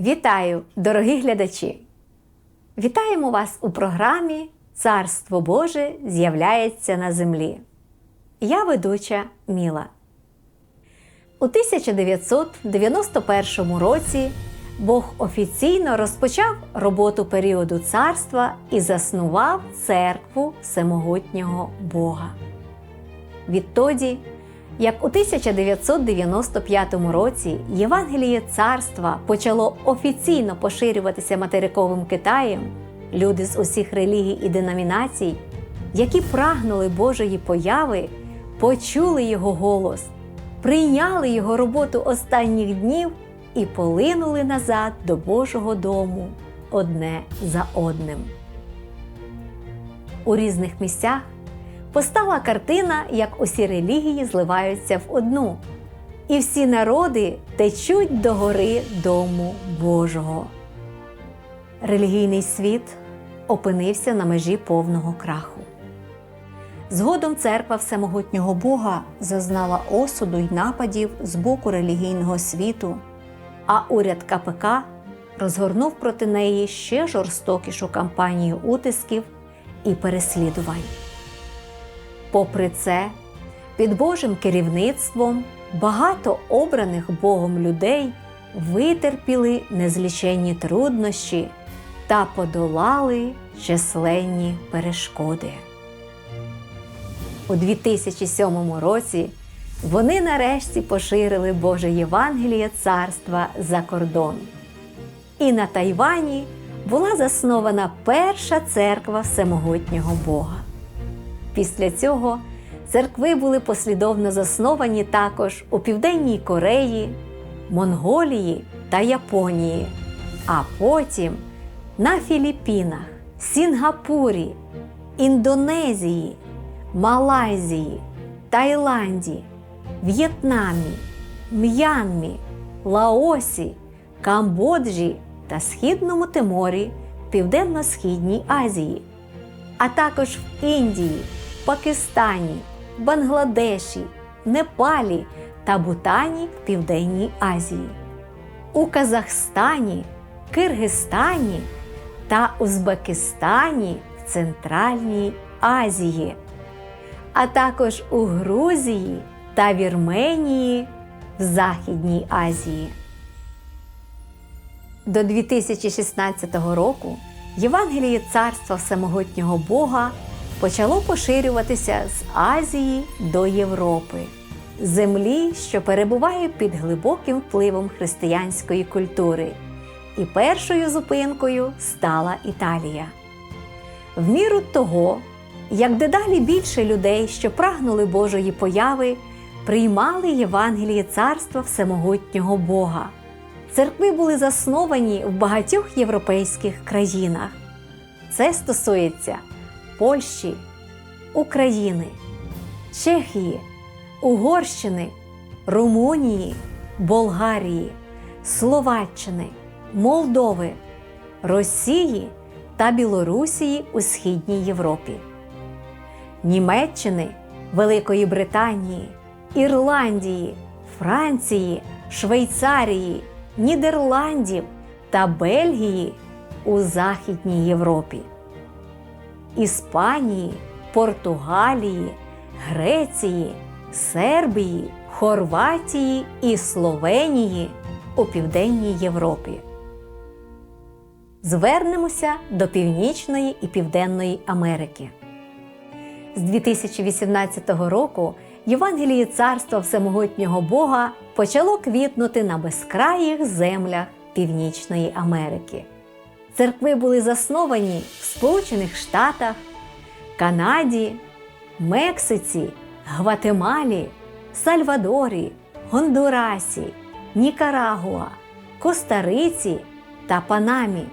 Вітаю, дорогі глядачі! Вітаємо вас у програмі Царство Боже з'являється на землі. Я ведуча Міла. У 1991 році Бог офіційно розпочав роботу періоду царства і заснував церкву Всемогутнього Бога. Відтоді, як у 1995 році Євангеліє царства почало офіційно поширюватися материковим Китаєм, люди з усіх релігій і деномінацій, які прагнули Божої появи, почули його голос, прийняли його роботу останніх днів і полинули назад до Божого дому одне за одним. У різних місцях постала картина, як усі релігії зливаються в одну, і всі народи течуть до гори Дому Божого. Релігійний світ опинився на межі повного краху. Згодом церква Всемогутнього Бога зазнала осуду й нападів з боку релігійного світу, а уряд КПК розгорнув проти неї ще жорстокішу кампанію утисків і переслідувань. Попри це, під Божим керівництвом багато обраних Богом людей витерпіли незліченні труднощі та подолали численні перешкоди. У 2007 році вони нарешті поширили Боже Євангеліє царства за кордон. І на Тайвані була заснована перша церква Всемогутнього Бога. Після цього церкви були послідовно засновані також у Південній Кореї, Монголії та Японії, а потім на Філіппінах, Сінгапурі, Індонезії, Малайзії, Таїланді, В'єтнамі, М'янмі, Лаосі, Камбоджі та Східному Тиморі Південно-Східній Азії, а також в Індії, Пакистані, Бангладеші, Непалі та Бутані в Південній Азії, у Казахстані, Киргизстані та Узбекистані в Центральній Азії, а також у Грузії та Вірменії в Західній Азії. До 2016 року Євангеліє Царства Всемогутнього Бога почало поширюватися з Азії до Європи, землі, що перебуває під глибоким впливом християнської культури. І першою зупинкою стала Італія. В міру того, як дедалі більше людей, що прагнули Божої появи, приймали Євангеліє Царства Всемогутнього Бога. Церкви були засновані в багатьох європейських країнах. Це стосується Польщі, України, Чехії, Угорщини, Румунії, Болгарії, Словаччини, Молдови, Росії та Білорусії у Східній Європі, Німеччини, Великої Британії, Ірландії, Франції, Швейцарії, Нідерландів та Бельгії у Західній Європі, Іспанії, Португалії, Греції, Сербії, Хорватії і Словенії у Південній Європі. Звернемося до Північної і Південної Америки. З 2018 року Євангеліє Царства Всемогутнього Бога почало квітнути на безкраїх землях Північної Америки. Церкви були засновані в Сполучених Штатах, Канаді, Мексиці, Гватемалі, Сальвадорі, Гондурасі, Нікарагуа, Коста-Риці та Панамі,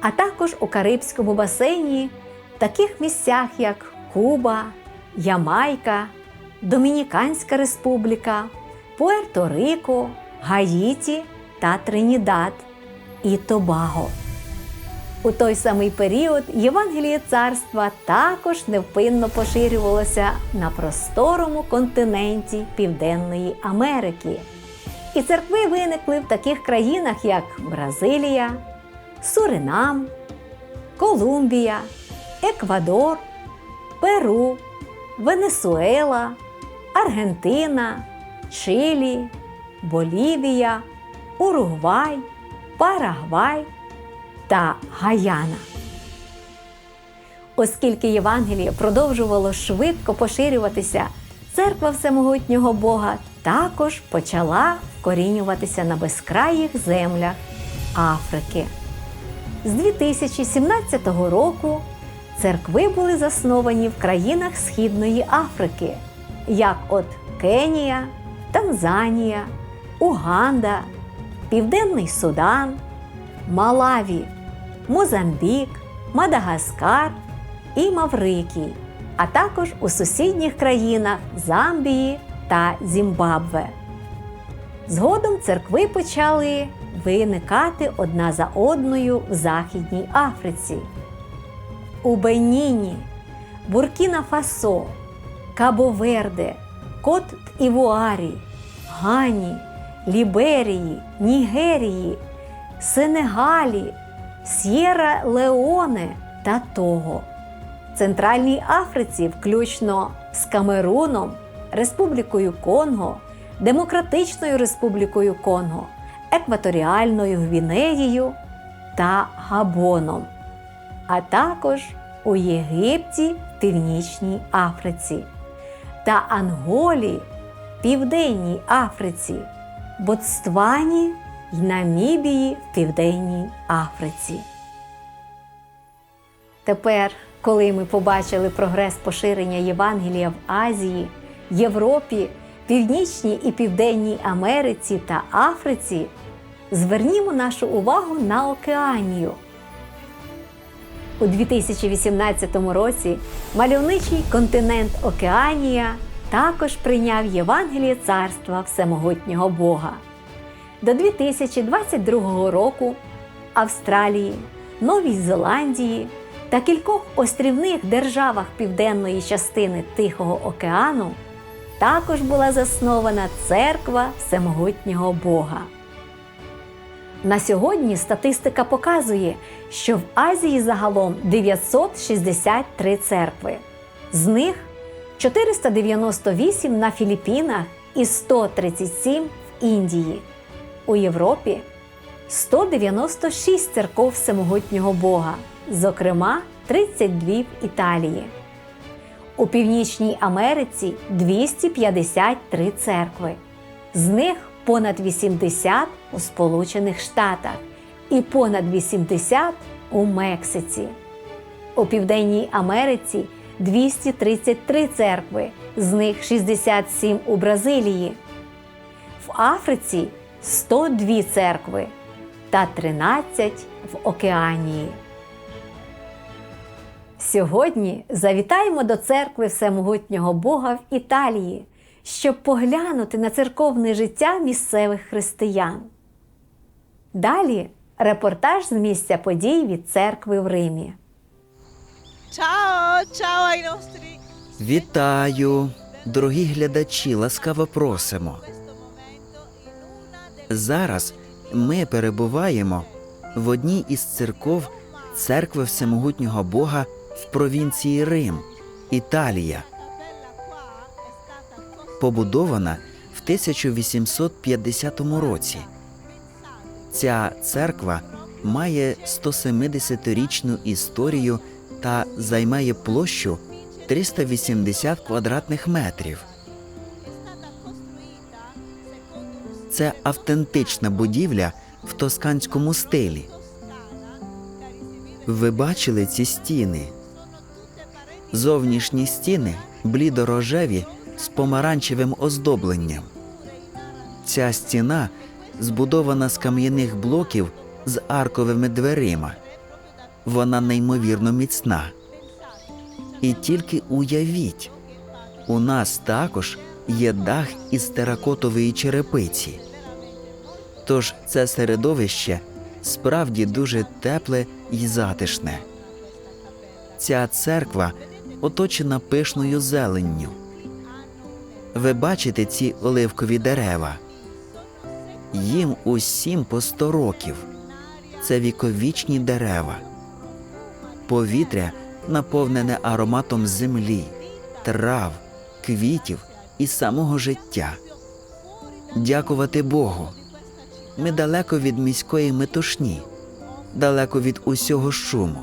а також у Карибському басейні в таких місцях, як Куба, Ямайка, Домініканська Республіка, Пуерто-Рико, Гаїті та Тринідад і Тобаго. У той самий період Євангеліє царства також невпинно поширювалося на просторому континенті Південної Америки. І церкви виникли в таких країнах, як Бразилія, Суринам, Колумбія, Еквадор, Перу, Венесуела, Аргентина, Чилі, Болівія, Уругвай, Парагвай та Гаяна. Оскільки Євангеліє продовжувало швидко поширюватися, церква Всемогутнього Бога також почала вкорінюватися на безкраїх землях Африки. З 2017 року церкви були засновані в країнах Східної Африки, як от Кенія, Танзанія, Уганда, Південний Судан, Малаві, Мозамбік, Мадагаскар і Маврикій, а також у сусідніх країнах Замбії та Зімбабве. Згодом церкви почали виникати одна за одною в Західній Африці. У Беніні, Буркіна Фасо, Кабо-Верде, Кот Івуарі, Гані, Ліберії, Нігерії, Сенегалі, С'єра Леоне та Того. В Центральній Африці, включно з Камеруном, Республікою Конго, Демократичною Республікою Конго, Екваторіальною Гвінеєю та Габоном, а також у Єгипті Північній Африці та Анголі, Південній Африці, Ботствані й Намібії в Південній Африці. Тепер, коли ми побачили прогрес поширення Євангелія в Азії, Європі, Північній і Південній Америці та Африці, звернімо нашу увагу на Океанію. У 2018 році мальовничий континент Океанія також прийняв Євангеліє Царства Всемогутнього Бога. До 2022 року Австралії, Новій Зеландії та кількох острівних державах південної частини Тихого океану також була заснована церква Всемогутнього Бога. На сьогодні статистика показує, що в Азії загалом 963 церкви. З них 498 на Філіппінах і 137 в Індії. У Європі 196 церков Всемогутнього Бога, зокрема 32 в Італії. У Північній Америці 253 церкви. З них понад 80 у Сполучених Штатах і понад 80 у Мексиці. У Південній Америці 233 церкви, з них 67 у Бразилії. В Африці 102 церкви та 13 в Океанії. Сьогодні завітаємо до церкви Всемогутнього Бога в Італії, щоб поглянути на церковне життя місцевих християн. Далі репортаж з місця подій від церкви в Римі. Ai nostri Вітаю, дорогі глядачі, ласкаво просимо. Зараз ми перебуваємо в одній із церков церкви Всемогутнього Бога в провінції Рим, Італія, побудована в 1850 році. Ця церква має 170-річну історію та займає площу 380 квадратних метрів. Це автентична будівля в тосканському стилі. Ви бачили ці стіни? Зовнішні стіни блідорожеві з помаранчевим оздобленням. Ця стіна збудована з кам'яних блоків з арковими дверима. Вона неймовірно міцна. І тільки уявіть, у нас також є дах із теракотової черепиці. Тож це середовище справді дуже тепле і затишне. Ця церква оточена пишною зеленню. Ви бачите ці оливкові дерева. їм усім по сто років. Це віковічні дерева. Повітря наповнене ароматом землі, трав, квітів і самого життя. Дякувати Богу. Ми далеко від міської метушні, далеко від усього шуму.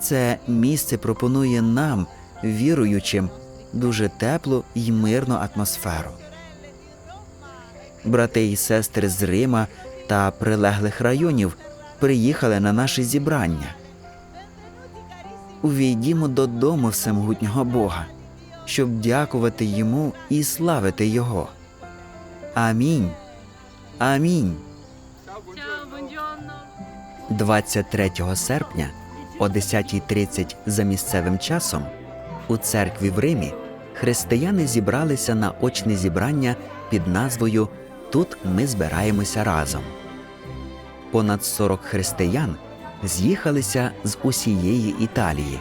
Це місце пропонує нам, віруючим, дуже теплу й мирну атмосферу. Брати і сестри з Рима та прилеглих районів приїхали на наше зібрання. Увійдімо додому всемогутнього Бога, щоб дякувати йому і славити Його. Амінь. Амінь. 23 серпня о 10.30 за місцевим часом у церкві в Римі християни зібралися на очне зібрання під назвою Тут ми збираємося разом. Понад 40 християн з'їхалися з усієї Італії.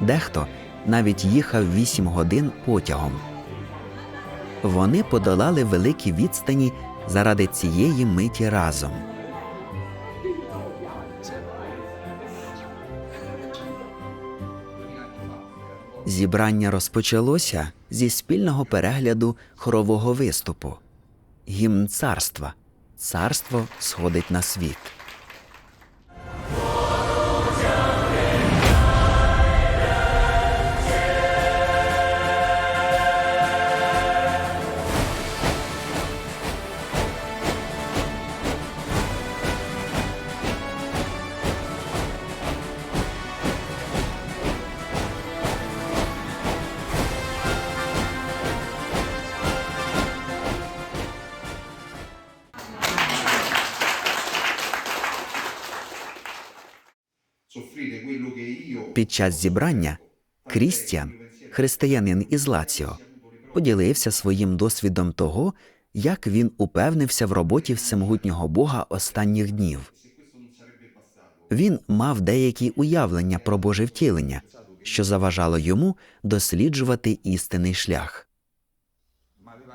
Дехто навіть їхав 8 годин потягом. Вони подолали великі відстані заради цієї миті разом. Зібрання розпочалося зі спільного перегляду хорового виступу. Гімн царства. Царство сходить на світ. Під час зібрання Крістіан, християнин із Лаціо, поділився своїм досвідом того, як він упевнився в роботі всемогутнього Бога останніх днів. Він мав деякі уявлення про Боже втілення, що заважало йому досліджувати істинний шлях.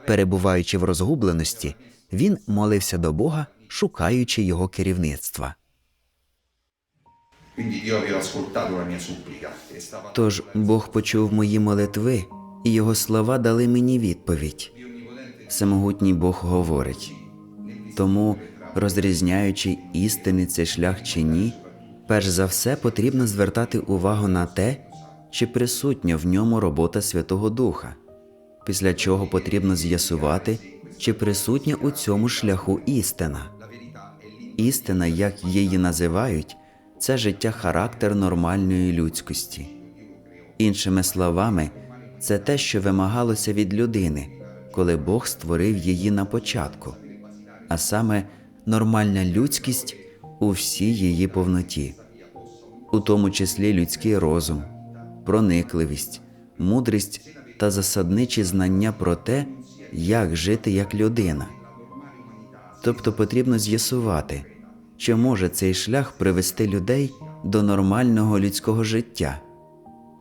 Перебуваючи в розгубленості, він молився до Бога, шукаючи його керівництва. Тож Бог почув мої молитви, і його слова дали мені відповідь. Всемогутній Бог говорить. Тому, розрізняючи істинний цей шлях чи ні, перш за все потрібно звертати увагу на те, чи присутня в ньому робота Святого Духа, після чого потрібно з'ясувати, чи присутня у цьому шляху істина. Істина, як її називають, це життя характер нормальної людськості. Іншими словами, це те, що вимагалося від людини, коли Бог створив її на початку, а саме нормальна людськість у всій її повноті, у тому числі людський розум, проникливість, мудрість та засадничі знання про те, як жити як людина. Тобто потрібно з'ясувати, чи може цей шлях привести людей до нормального людського життя,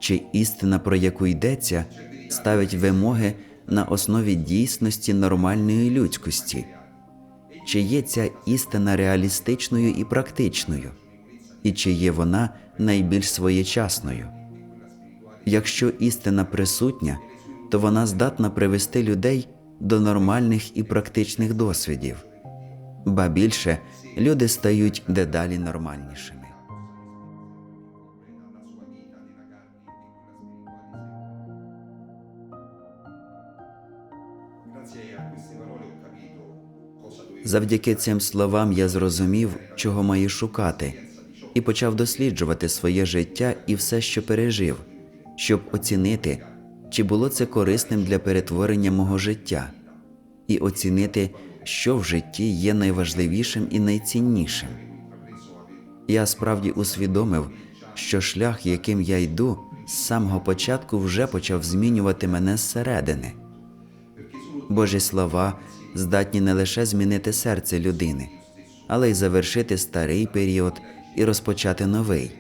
чи істина, про яку йдеться, ставить вимоги на основі дійсності нормальної людськості, чи є ця істина реалістичною і практичною, і чи є вона найбільш своєчасною. Якщо істина присутня, то вона здатна привести людей до нормальних і практичних досвідів. Ба більше люди стають дедалі нормальнішими. Завдяки цим словам я зрозумів, чого маю шукати, і почав досліджувати своє життя і все, що пережив, щоб оцінити, чи було це корисним для перетворення мого життя, і оцінити, що в житті є найважливішим і найціннішим. Я справді усвідомив, що шлях, яким я йду, з самого початку вже почав змінювати мене зсередини. Божі слова здатні не лише змінити серце людини, але й завершити старий період і розпочати новий.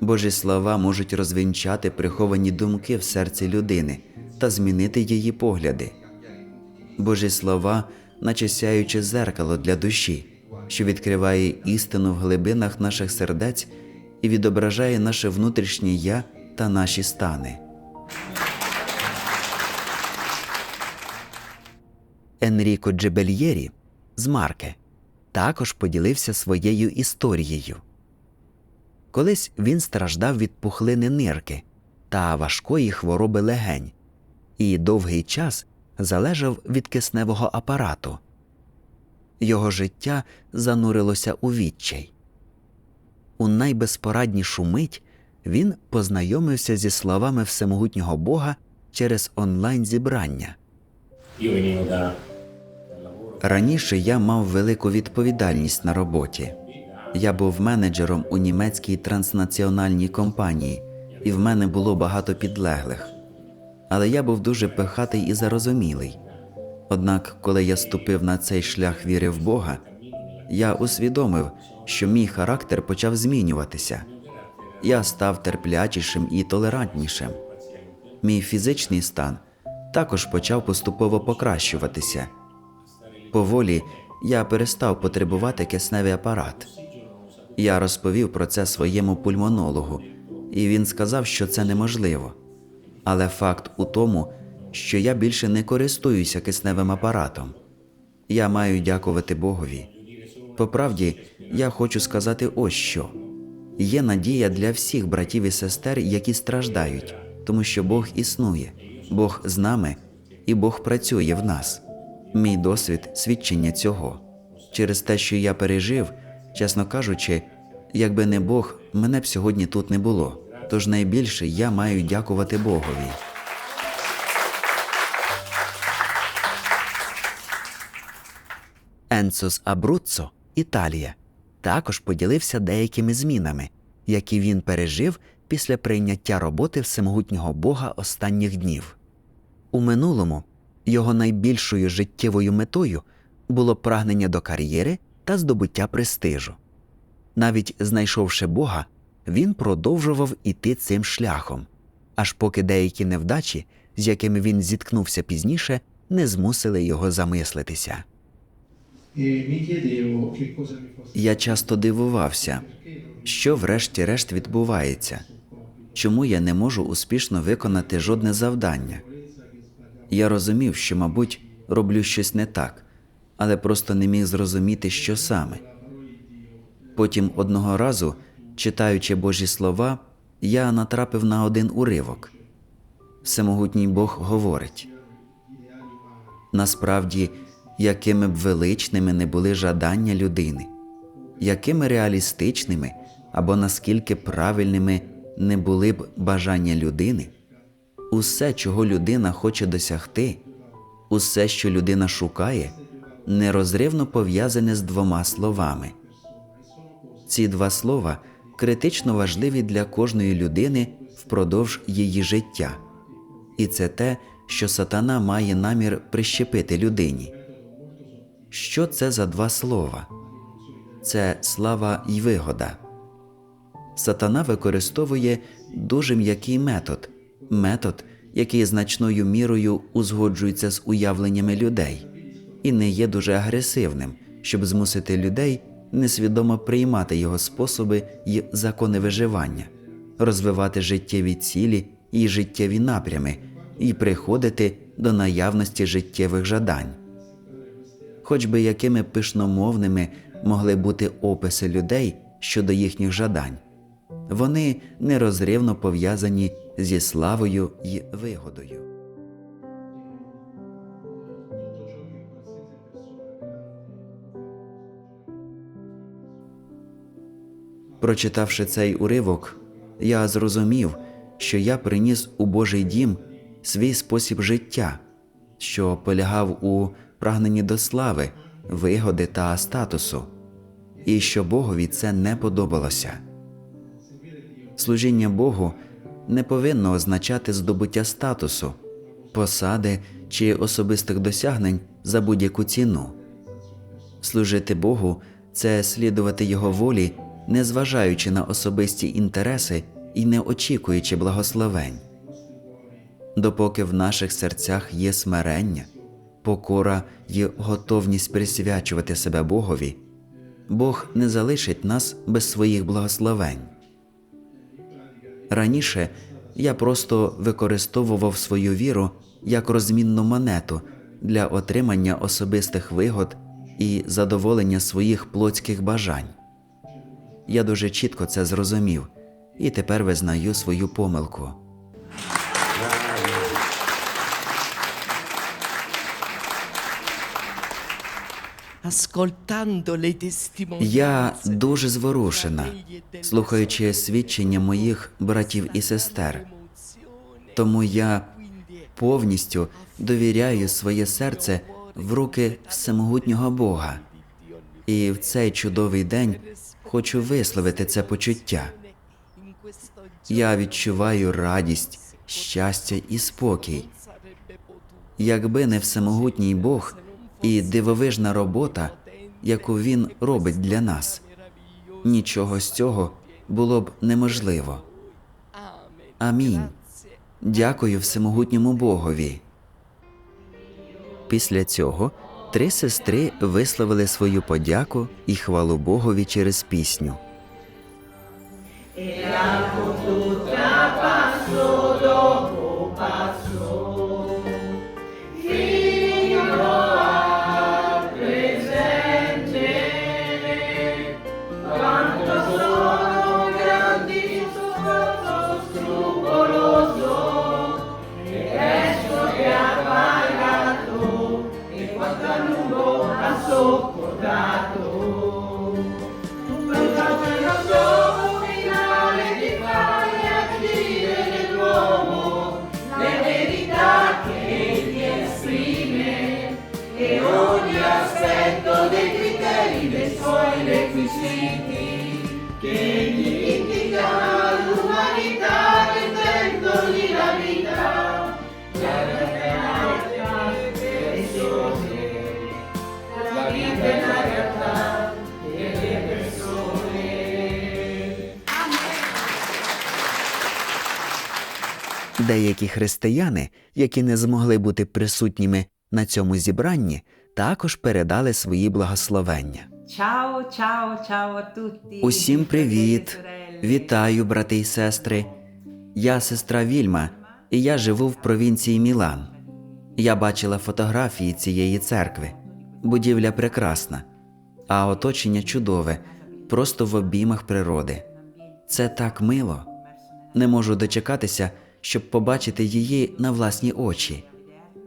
Божі слова можуть розвінчати приховані думки в серці людини та змінити її погляди. Божі слова наче сяюче зеркало для душі, що відкриває істину в глибинах наших сердець і відображає наше внутрішнє я та наші стани. Енріко Джебельєрі з Марке також поділився своєю історією. Колись він страждав від пухлини нирки та важкої хвороби легень і довгий час залежав від кисневого апарату. Його життя занурилося у відчай. У найбезпораднішу мить він познайомився зі словами всемогутнього Бога через онлайн зібрання. Раніше я мав велику відповідальність на роботі. Я був менеджером у німецькій транснаціональній компанії, і в мене було багато підлеглих. Але я був дуже пихатий і зарозумілий. Однак, коли я ступив на цей шлях віри в Бога, я усвідомив, що мій характер почав змінюватися. Я став терплячішим і толерантнішим. Мій фізичний стан також почав поступово покращуватися. Поволі я перестав потребувати кисневий апарат. Я розповів про це своєму пульмонологу, і він сказав, що це неможливо. Але факт у тому, що я більше не користуюся кисневим апаратом. Я маю дякувати Богові. По правді, я хочу сказати ось що: є надія для всіх братів і сестер, які страждають, тому що Бог існує, Бог з нами і Бог працює в нас. Мій досвід свідчення цього. Через те, що я пережив, чесно кажучи, якби не Бог, мене б сьогодні тут не було. Тож найбільше я маю дякувати Богові. Енцос Абруццо, Італія, також поділився деякими змінами, які він пережив після прийняття роботи всемогутнього Бога останніх днів. У минулому його найбільшою життєвою метою було прагнення до кар'єри та здобуття престижу. Навіть знайшовши Бога, він продовжував іти цим шляхом, аж поки деякі невдачі, з якими він зіткнувся пізніше, не змусили його замислитися. Я часто дивувався, що врешті-решт відбувається, чому я не можу успішно виконати жодне завдання. Я розумів, що, мабуть, роблю щось не так, але просто не міг зрозуміти, що саме. Потім одного разу, читаючи Божі слова, я натрапив на один уривок. Всемогутній Бог говорить: насправді, якими б величними не були жадання людини, якими реалістичними або наскільки правильними не були б бажання людини, усе, чого людина хоче досягти, усе, що людина шукає, нерозривно пов'язане з двома словами. Ці два слова критично важливі для кожної людини впродовж її життя, і це те, що сатана має намір прищепити людині. Що це за два слова? Це слава й вигода. Сатана використовує дуже м'який метод, метод, який значною мірою узгоджується з уявленнями людей, і не є дуже агресивним, щоб змусити людей несвідомо приймати його способи й закони виживання, розвивати життєві цілі і життєві напрями, і приходити до наявності життєвих жадань. Хоч би якими пишномовними могли бути описи людей щодо їхніх жадань, вони нерозривно пов'язані зі славою й вигодою. Прочитавши цей уривок, я зрозумів, що я приніс у Божий дім свій спосіб життя, що полягав у прагненні до слави, вигоди та статусу, і що Богові це не подобалося. Служіння Богу не повинно означати здобуття статусу, посади чи особистих досягнень за будь-яку ціну. Служити Богу це слідувати Його волі, незважаючи на особисті інтереси і не очікуючи благословень. Допоки в наших серцях є смирення, покора і готовність присвячувати себе Богові, Бог не залишить нас без своїх благословень. Раніше я просто використовував свою віру як розмінну монету для отримання особистих вигод і задоволення своїх плотських бажань. Я дуже чітко це зрозумів і тепер визнаю свою помилку. Я дуже зворушена, слухаючи свідчення моїх братів і сестер. Тому я повністю довіряю своє серце в руки всемогутнього Бога. І в цей чудовий день хочу висловити це почуття. Я відчуваю радість, щастя і спокій. Якби не всемогутній Бог і дивовижна робота, яку Він робить для нас, нічого з цього було б неможливо. Амінь. Дякую всемогутньому Богові. Після цього три сестри висловили свою подяку і хвалу Богові через пісню. Rodato Деякі християни, які не змогли бути присутніми на цьому зібранні, також передали свої благословення. Ciao, ciao a tutti. Усім привіт! Вітаю, брати і сестри. Я сестра Вільма, і я живу в провінції Мілан. Я бачила фотографії цієї церкви. Будівля прекрасна, а оточення чудове, просто в обіймах природи. Це так мило. Не можу дочекатися, щоб побачити її на власні очі.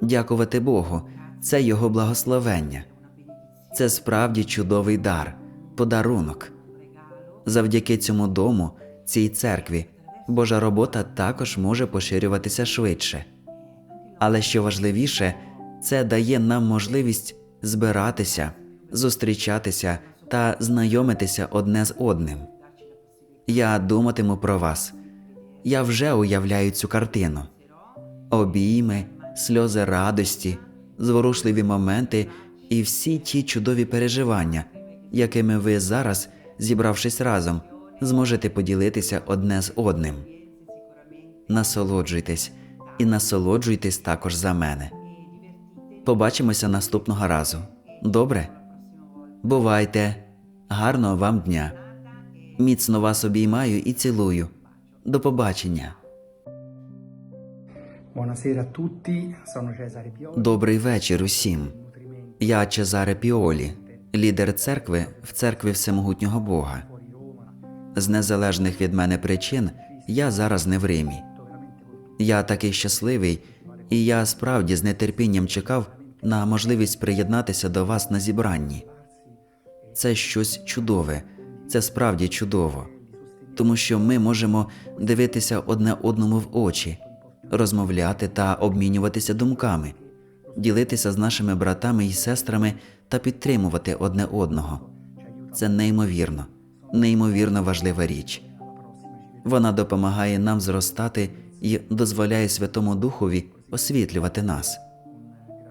Дякувати Богу, це Його благословення. Це справді чудовий дар, подарунок. Завдяки цьому дому, цій церкві, Божа робота також може поширюватися швидше. Але що важливіше, це дає нам можливість збиратися, зустрічатися та знайомитися одне з одним. Я думатиму про вас. Я вже уявляю цю картину: обійми, сльози радості, зворушливі моменти і всі ті чудові переживання, якими ви зараз, зібравшись разом, зможете поділитися одне з одним. Насолоджуйтесь і насолоджуйтесь також за мене. Побачимося наступного разу. Добре? Бувайте, гарного вам дня. Міцно вас обіймаю і цілую. До побачення. Добрий вечір усім. Я Чезаре Піолі, лідер церкви в церкві Всемогутнього Бога. З незалежних від мене причин я зараз не в Римі. Я такий щасливий, і я справді з нетерпінням чекав на можливість приєднатися до вас на зібранні. Це щось чудове, це справді чудово, тому що ми можемо дивитися одне одному в очі, розмовляти та обмінюватися думками, ділитися з нашими братами і сестрами та підтримувати одне одного. Це неймовірно, неймовірно важлива річ. Вона допомагає нам зростати і дозволяє Святому Духові освітлювати нас.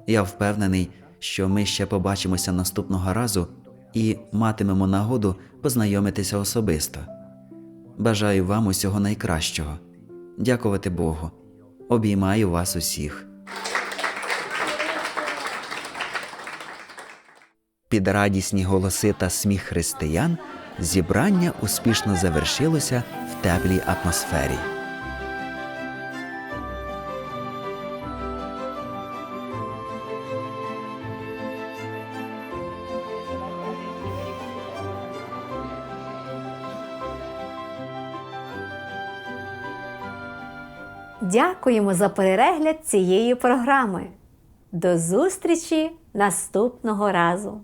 Я впевнений, що ми ще побачимося наступного разу і матимемо нагоду познайомитися особисто. Бажаю вам усього найкращого. Дякувати Богу. Обіймаю вас усіх. Під радісні голоси та сміх християн зібрання успішно завершилося в теплій атмосфері. Дякуємо за перегляд цієї програми. До зустрічі наступного разу!